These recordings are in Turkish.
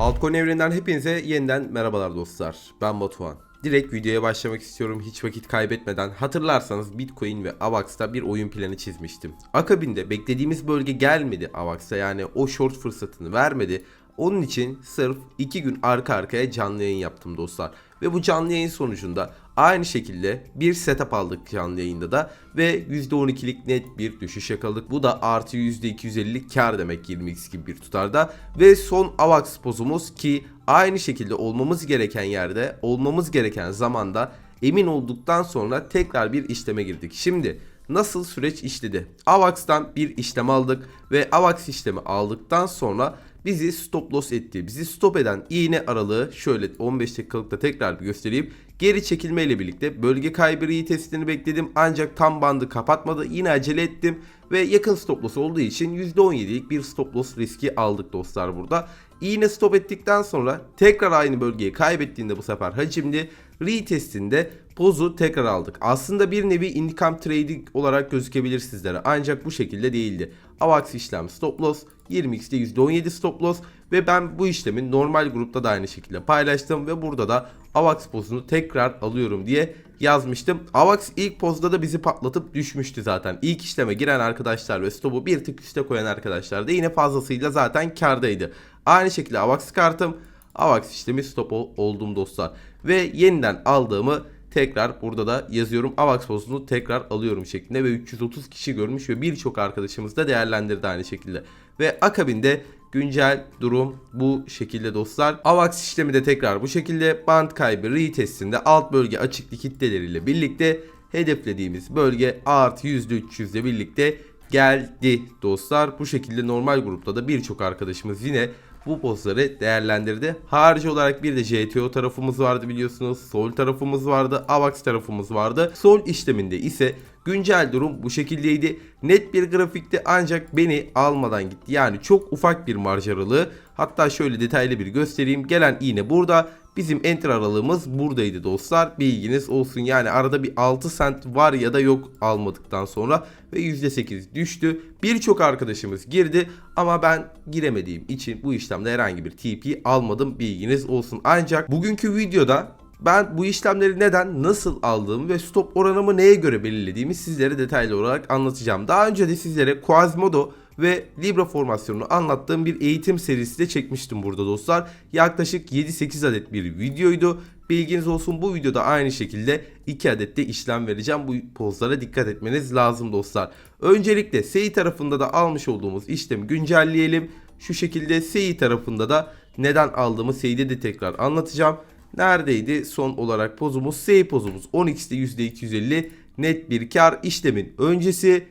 Altcoin evreninden hepinize yeniden merhabalar dostlar. Ben Batuhan. Direkt videoya başlamak istiyorum hiç vakit kaybetmeden. Hatırlarsanız Bitcoin ve AVAX'ta bir oyun planı çizmiştim. Akabinde beklediğimiz bölge gelmedi AVAX'a yani o short fırsatını vermedi. Onun için sırf 2 gün arka arkaya canlı yayın yaptım dostlar. Ve bu canlı yayın sonucunda aynı şekilde bir setup aldık canlı yayında da ve %12'lik net bir düşüş yakaladık. Bu da artı %250'lik kar demek 20x gibi bir tutarda. Ve son AVAX pozumuz ki aynı şekilde olmamız gereken yerde olmamız gereken zamanda emin olduktan sonra tekrar bir işleme girdik. Şimdi nasıl süreç işledi? AVAX'tan bir işlem aldık ve AVAX işlemi aldıktan sonra bizi stop loss etti. Bizi stop eden iğne aralığı şöyle 15 dakikalıkta tekrar bir göstereyim. Geri çekilme ile birlikte bölge kaybı testini bekledim ancak tam bandı kapatmadı. Yine acele ettim ve yakın stop loss olduğu için %17'lik bir stop loss riski aldık dostlar burada. İğne stop ettikten sonra tekrar aynı bölgeyi kaybettiğinde bu sefer hacimli retestinde pozu tekrar aldık. Aslında bir nevi intikam trading olarak gözükebilir sizlere ancak bu şekilde değildi. AVAX işlem stop loss 20x'de %17 stop loss ve ben bu işlemin normal grupta da aynı şekilde paylaştım ve burada da AVAX pozunu tekrar alıyorum diye yazmıştım. AVAX ilk pozda da bizi patlatıp düşmüştü zaten. İlk işleme giren arkadaşlar ve stopu bir tık üste koyan arkadaşlar da yine fazlasıyla zaten kardaydı. Aynı şekilde AVAX kartım AVAX işlemi stop ol- oldum dostlar. Ve yeniden aldığımı tekrar burada da yazıyorum. AVAX pozunu tekrar alıyorum şeklinde ve 330 kişi görmüş ve birçok arkadaşımız da değerlendirdi aynı şekilde. Ve akabinde güncel durum bu şekilde dostlar. AVAX işlemi de tekrar bu şekilde band kaybı retestinde alt bölge açıklık kitleleriyle birlikte hedeflediğimiz bölge artı %300 ile birlikte geldi dostlar. Bu şekilde normal grupta da birçok arkadaşımız yine bu pozları değerlendirdi. Harici olarak bir de JTO tarafımız vardı biliyorsunuz. Sol tarafımız vardı. AVAX tarafımız vardı. Sol işleminde ise güncel durum bu şekildeydi. Net bir grafikti ancak beni almadan gitti. Yani çok ufak bir marj aralığı. Hatta şöyle detaylı bir göstereyim. Gelen iğne burada. Bizim enter aralığımız buradaydı dostlar. Bilginiz olsun. Yani arada bir 6 sent var ya da yok almadıktan sonra ve %8 düştü. Birçok arkadaşımız girdi ama ben giremediğim için bu işlemde herhangi bir TP almadım. Bilginiz olsun. Ancak bugünkü videoda ben bu işlemleri neden, nasıl aldığımı ve stop oranımı neye göre belirlediğimi sizlere detaylı olarak anlatacağım. Daha önce de sizlere Quasimodo ve Libra formasyonunu anlattığım bir eğitim serisi de çekmiştim burada dostlar. Yaklaşık 7-8 adet bir videoydu. Bilginiz olsun bu videoda aynı şekilde 2 adet de işlem vereceğim. Bu pozlara dikkat etmeniz lazım dostlar. Öncelikle SEI tarafında da almış olduğumuz işlemi güncelleyelim. Şu şekilde SEI tarafında da neden aldığımı SEI'de de tekrar anlatacağım. Neredeydi son olarak pozumuz? SEI pozumuz 10x'de %250 net bir kar işlemin öncesi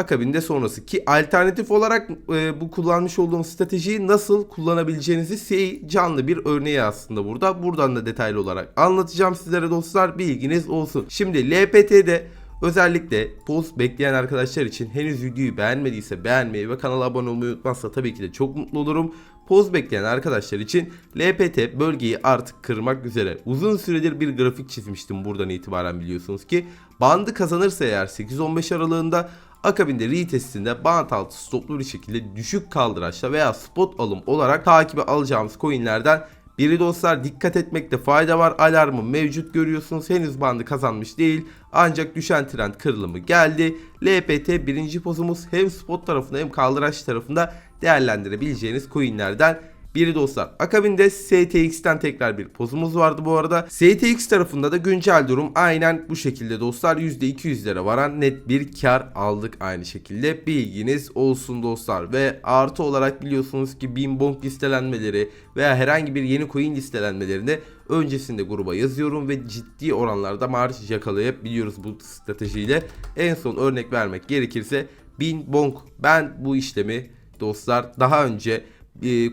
akabinde sonrası ki alternatif olarak e, bu kullanmış olduğum stratejiyi nasıl kullanabileceğinizi SEI canlı bir örneği aslında burada. Buradan da detaylı olarak anlatacağım sizlere dostlar bilginiz olsun. Şimdi LPT'de özellikle post bekleyen arkadaşlar için henüz videoyu beğenmediyse beğenmeyi ve kanala abone olmayı unutmazsa tabii ki de çok mutlu olurum. Poz bekleyen arkadaşlar için LPT bölgeyi artık kırmak üzere. Uzun süredir bir grafik çizmiştim buradan itibaren biliyorsunuz ki. Bandı kazanırsa eğer 8-15 aralığında Akabinde retestinde bant altı stoplu bir şekilde düşük kaldıraçla veya spot alım olarak takibe alacağımız coinlerden biri dostlar dikkat etmekte fayda var. Alarmı mevcut görüyorsunuz. Henüz bandı kazanmış değil. Ancak düşen trend kırılımı geldi. LPT birinci pozumuz hem spot tarafında hem kaldıraç tarafında değerlendirebileceğiniz coinlerden biri dostlar. Akabinde STX'ten tekrar bir pozumuz vardı bu arada. STX tarafında da güncel durum aynen bu şekilde dostlar. %200'lere varan net bir kar aldık aynı şekilde. Bilginiz olsun dostlar. Ve artı olarak biliyorsunuz ki Binbong listelenmeleri veya herhangi bir yeni coin listelenmelerini öncesinde gruba yazıyorum ve ciddi oranlarda marj yakalayabiliyoruz bu stratejiyle. En son örnek vermek gerekirse Binbong ben bu işlemi dostlar daha önce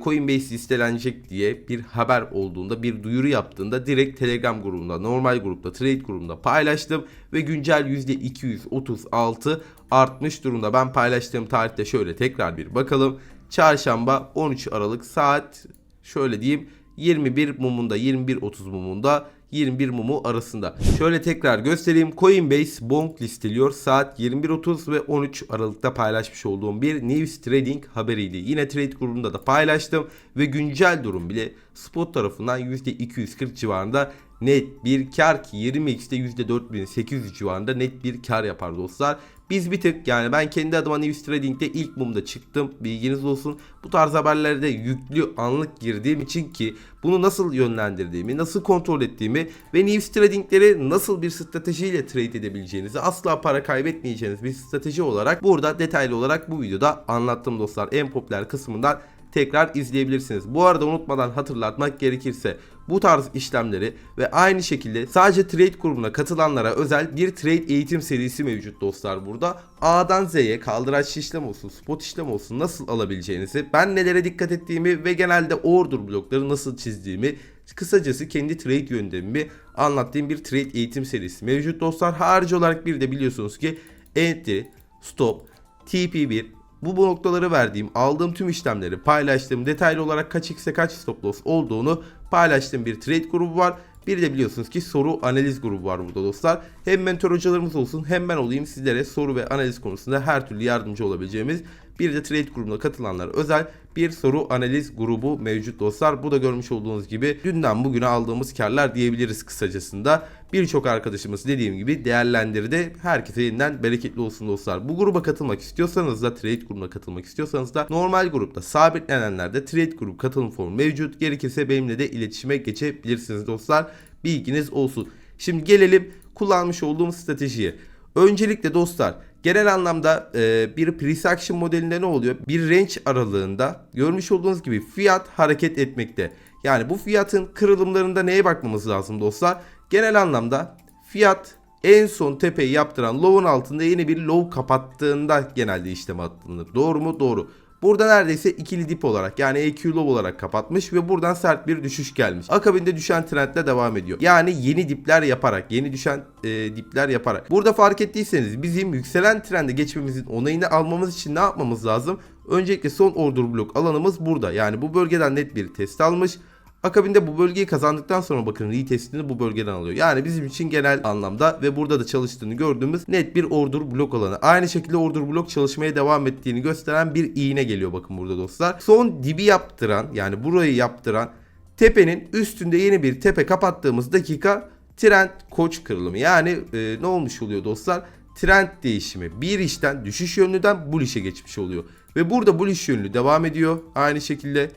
Coinbase listelenecek diye bir haber olduğunda bir duyuru yaptığında direkt Telegram grubunda normal grupta trade grubunda paylaştım ve güncel %236 artmış durumda. Ben paylaştığım tarihte şöyle tekrar bir bakalım. Çarşamba 13 Aralık saat şöyle diyeyim 21 mumunda 21.30 mumunda 21 mumu arasında. Şöyle tekrar göstereyim. Coinbase Bonk listeliyor. Saat 21.30 ve 13 Aralık'ta paylaşmış olduğum bir News Trading haberiydi. Yine trade grubunda da paylaştım ve güncel durum bile spot tarafından %240 civarında net bir kar ki 20x'te %4800 civarında net bir kar yapar dostlar. Biz bir tık yani ben kendi adıma News Trading'de ilk mumda çıktım. Bilginiz olsun. Bu tarz haberlerde yüklü anlık girdiğim için ki bunu nasıl yönlendirdiğimi, nasıl kontrol ettiğimi ve News Trading'leri nasıl bir stratejiyle trade edebileceğinizi, asla para kaybetmeyeceğiniz bir strateji olarak burada detaylı olarak bu videoda anlattım dostlar. En popüler kısmından tekrar izleyebilirsiniz. Bu arada unutmadan hatırlatmak gerekirse bu tarz işlemleri ve aynı şekilde sadece trade grubuna katılanlara özel bir trade eğitim serisi mevcut dostlar burada. A'dan Z'ye kaldıraç işlem olsun, spot işlem olsun nasıl alabileceğinizi, ben nelere dikkat ettiğimi ve genelde order blokları nasıl çizdiğimi, kısacası kendi trade yöntemimi anlattığım bir trade eğitim serisi mevcut dostlar. Harici olarak bir de biliyorsunuz ki entry, stop, TP1, bu, bu noktaları verdiğim, aldığım tüm işlemleri paylaştığım, detaylı olarak kaç x'e kaç stop loss olduğunu paylaştığım bir trade grubu var. Bir de biliyorsunuz ki soru analiz grubu var burada dostlar. Hem mentor hocalarımız olsun hem ben olayım sizlere soru ve analiz konusunda her türlü yardımcı olabileceğimiz bir de trade grubuna katılanlar özel bir soru analiz grubu mevcut dostlar. Bu da görmüş olduğunuz gibi dünden bugüne aldığımız karlar diyebiliriz kısacasında. Birçok arkadaşımız dediğim gibi değerlendirdi. Herkese yeniden bereketli olsun dostlar. Bu gruba katılmak istiyorsanız da trade grubuna katılmak istiyorsanız da normal grupta sabitlenenlerde trade grup katılım formu mevcut. Gerekirse benimle de iletişime geçebilirsiniz dostlar. Bilginiz olsun. Şimdi gelelim kullanmış olduğum stratejiye. Öncelikle dostlar genel anlamda e, bir price action modelinde ne oluyor? Bir range aralığında görmüş olduğunuz gibi fiyat hareket etmekte. Yani bu fiyatın kırılımlarında neye bakmamız lazım dostlar? Genel anlamda fiyat en son tepeyi yaptıran low'un altında yeni bir low kapattığında genelde işlem atılır. Doğru mu? Doğru. Burada neredeyse ikili dip olarak yani EQ low olarak kapatmış ve buradan sert bir düşüş gelmiş. Akabinde düşen trendle devam ediyor. Yani yeni dipler yaparak, yeni düşen e, dipler yaparak. Burada fark ettiyseniz bizim yükselen trende geçmemizin onayını almamız için ne yapmamız lazım? Öncelikle son order blok alanımız burada. Yani bu bölgeden net bir test almış. Akabinde bu bölgeyi kazandıktan sonra bakın retestini bu bölgeden alıyor. Yani bizim için genel anlamda ve burada da çalıştığını gördüğümüz net bir order blok alanı. Aynı şekilde order blok çalışmaya devam ettiğini gösteren bir iğne geliyor bakın burada dostlar. Son dibi yaptıran yani burayı yaptıran tepenin üstünde yeni bir tepe kapattığımız dakika trend koç kırılımı. Yani e, ne olmuş oluyor dostlar? Trend değişimi. Bir işten düşüş yönlüden bulish'e geçmiş oluyor. Ve burada bullish yönlü devam ediyor. Aynı şekilde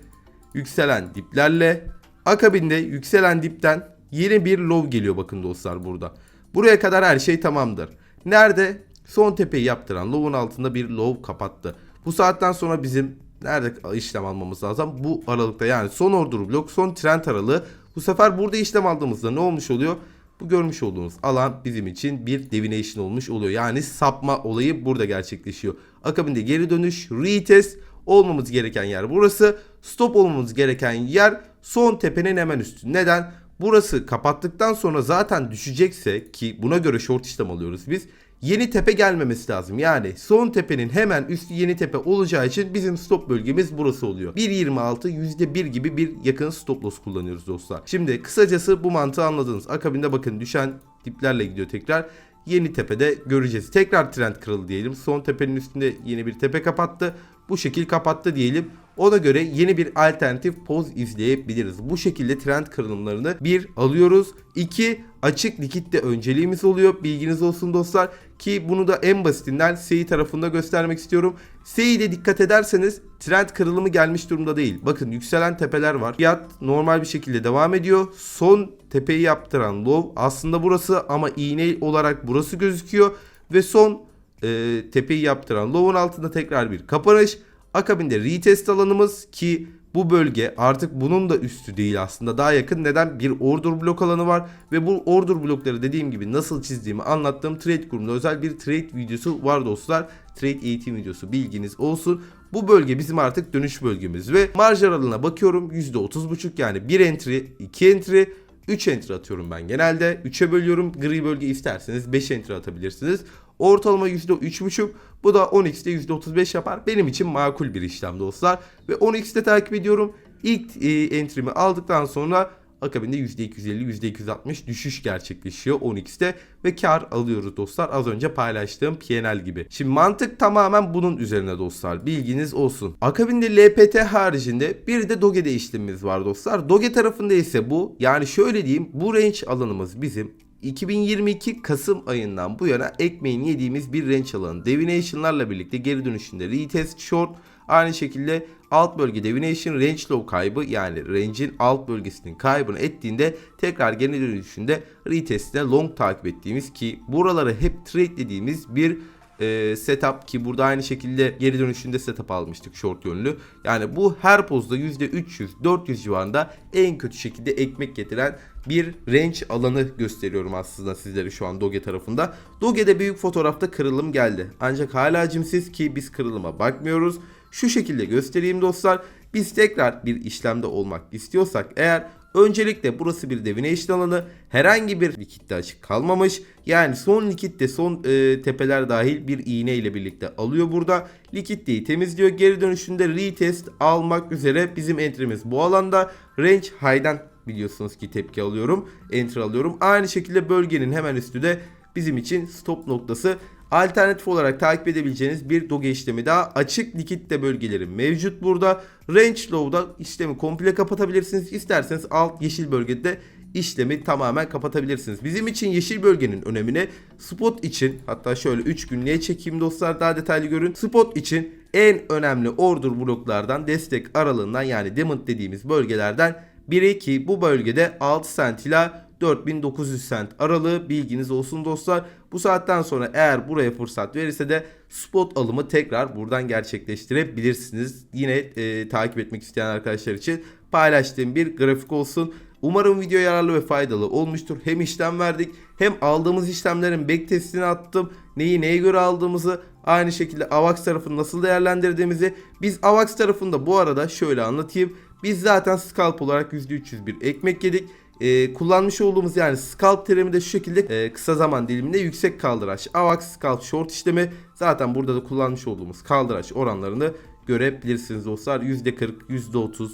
yükselen diplerle akabinde yükselen dipten yeni bir low geliyor bakın dostlar burada. Buraya kadar her şey tamamdır. Nerede? Son tepeyi yaptıran low'un altında bir low kapattı. Bu saatten sonra bizim nerede işlem almamız lazım? Bu aralıkta yani son order blok, son trend aralığı. Bu sefer burada işlem aldığımızda ne olmuş oluyor? Bu görmüş olduğunuz alan bizim için bir divination olmuş oluyor. Yani sapma olayı burada gerçekleşiyor. Akabinde geri dönüş, retest olmamız gereken yer burası. Stop olmamız gereken yer son tepenin hemen üstü. Neden? Burası kapattıktan sonra zaten düşecekse ki buna göre short işlem alıyoruz biz. Yeni tepe gelmemesi lazım. Yani son tepenin hemen üstü yeni tepe olacağı için bizim stop bölgemiz burası oluyor. 1.26 %1 gibi bir yakın stop loss kullanıyoruz dostlar. Şimdi kısacası bu mantığı anladınız. Akabinde bakın düşen diplerle gidiyor tekrar yeni tepede göreceğiz. Tekrar trend kırıldı diyelim. Son tepenin üstünde yeni bir tepe kapattı. Bu şekil kapattı diyelim. Ona göre yeni bir alternatif poz izleyebiliriz. Bu şekilde trend kırılımlarını bir alıyoruz. 2 açık likitte önceliğimiz oluyor. Bilginiz olsun dostlar. Ki bunu da en basitinden SEI tarafında göstermek istiyorum. SEI'de dikkat ederseniz trend kırılımı gelmiş durumda değil. Bakın yükselen tepeler var. Fiyat normal bir şekilde devam ediyor. Son tepeyi yaptıran low aslında burası ama iğne olarak burası gözüküyor. Ve son e, tepeyi yaptıran low'un altında tekrar bir kapanış. Akabinde retest alanımız ki bu bölge artık bunun da üstü değil aslında daha yakın. Neden? Bir order blok alanı var ve bu order blokları dediğim gibi nasıl çizdiğimi anlattığım trade grubunda özel bir trade videosu var dostlar. Trade eğitim videosu bilginiz olsun. Bu bölge bizim artık dönüş bölgemiz ve marj aralığına bakıyorum %30.5 yani 1 entry 2 entry 3 enter atıyorum ben genelde. 3'e bölüyorum. Gri bölge isterseniz 5 enter atabilirsiniz. Ortalama %3.5. Bu da 10x'te %35 yapar. Benim için makul bir işlem dostlar. Ve 10x'te takip ediyorum. İlk e, entry'mi aldıktan sonra Akabinde %250, %260 düşüş gerçekleşiyor 10x'te ve kar alıyoruz dostlar. Az önce paylaştığım PNL gibi. Şimdi mantık tamamen bunun üzerine dostlar. Bilginiz olsun. Akabinde LPT haricinde bir de Doge değişimimiz var dostlar. Doge tarafında ise bu yani şöyle diyeyim bu range alanımız bizim 2022 Kasım ayından bu yana ekmeğini yediğimiz bir range alanı. Divination'larla birlikte geri dönüşünde retest short aynı şekilde alt bölge divination range low kaybı yani range'in alt bölgesinin kaybını ettiğinde tekrar geri dönüşünde retest'te long takip ettiğimiz ki buraları hep trade dediğimiz bir e, setup ki burada aynı şekilde geri dönüşünde setup almıştık short yönlü. Yani bu her pozda %300-400 civarında en kötü şekilde ekmek getiren bir range alanı gösteriyorum aslında sizlere şu an Doge tarafında. Doge'de büyük fotoğrafta kırılım geldi. Ancak hala cimsiz ki biz kırılıma bakmıyoruz. Şu şekilde göstereyim dostlar. Biz tekrar bir işlemde olmak istiyorsak eğer Öncelikle burası bir divination alanı. Herhangi bir likitte açık kalmamış. Yani son likitte son e, tepeler dahil bir iğne ile birlikte alıyor burada. Likitteyi temizliyor. Geri dönüşünde retest almak üzere bizim entrimiz bu alanda. Range high'dan biliyorsunuz ki tepki alıyorum. Enter alıyorum. Aynı şekilde bölgenin hemen üstü de bizim için stop noktası. Alternatif olarak takip edebileceğiniz bir doge işlemi daha açık likitte bölgeleri mevcut burada. Range low'da işlemi komple kapatabilirsiniz. İsterseniz alt yeşil bölgede işlemi tamamen kapatabilirsiniz. Bizim için yeşil bölgenin önemine spot için hatta şöyle 3 günlüğe çekeyim dostlar daha detaylı görün. Spot için en önemli order bloklardan destek aralığından yani diamond dediğimiz bölgelerden biri ki bu bölgede 6 cent ile 4900 cent aralığı bilginiz olsun dostlar. Bu saatten sonra eğer buraya fırsat verirse de spot alımı tekrar buradan gerçekleştirebilirsiniz. Yine e, takip etmek isteyen arkadaşlar için paylaştığım bir grafik olsun. Umarım video yararlı ve faydalı olmuştur. Hem işlem verdik hem aldığımız işlemlerin back testini attım. Neyi neye göre aldığımızı aynı şekilde AVAX tarafını nasıl değerlendirdiğimizi biz AVAX tarafında bu arada şöyle anlatayım. Biz zaten scalp olarak %300 bir ekmek yedik e, kullanmış olduğumuz yani scalp terimi de şu şekilde e, kısa zaman diliminde yüksek kaldıraç. AVAX scalp short işlemi zaten burada da kullanmış olduğumuz kaldıraç oranlarını görebilirsiniz dostlar. %40, %30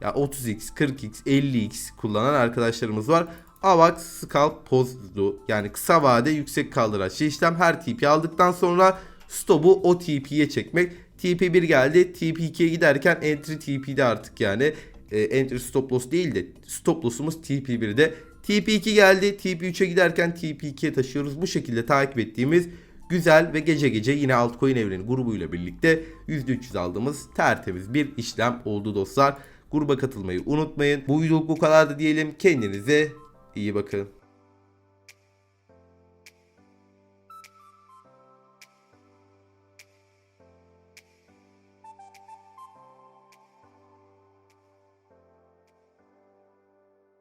ya 30x, 40x, 50x kullanan arkadaşlarımız var. AVAX scalp pozdu yani kısa vade yüksek kaldıraçlı işlem her TP aldıktan sonra stop'u o TP'ye çekmek. TP1 geldi. TP2'ye giderken entry TP'de artık yani e, entry stop loss değil de stop loss'umuz TP1'de. TP2 geldi. TP3'e giderken TP2'ye taşıyoruz. Bu şekilde takip ettiğimiz güzel ve gece gece yine altcoin evreni grubuyla birlikte %300 aldığımız tertemiz bir işlem oldu dostlar. Gruba katılmayı unutmayın. Bu videoluk bu kadardı diyelim. Kendinize iyi bakın.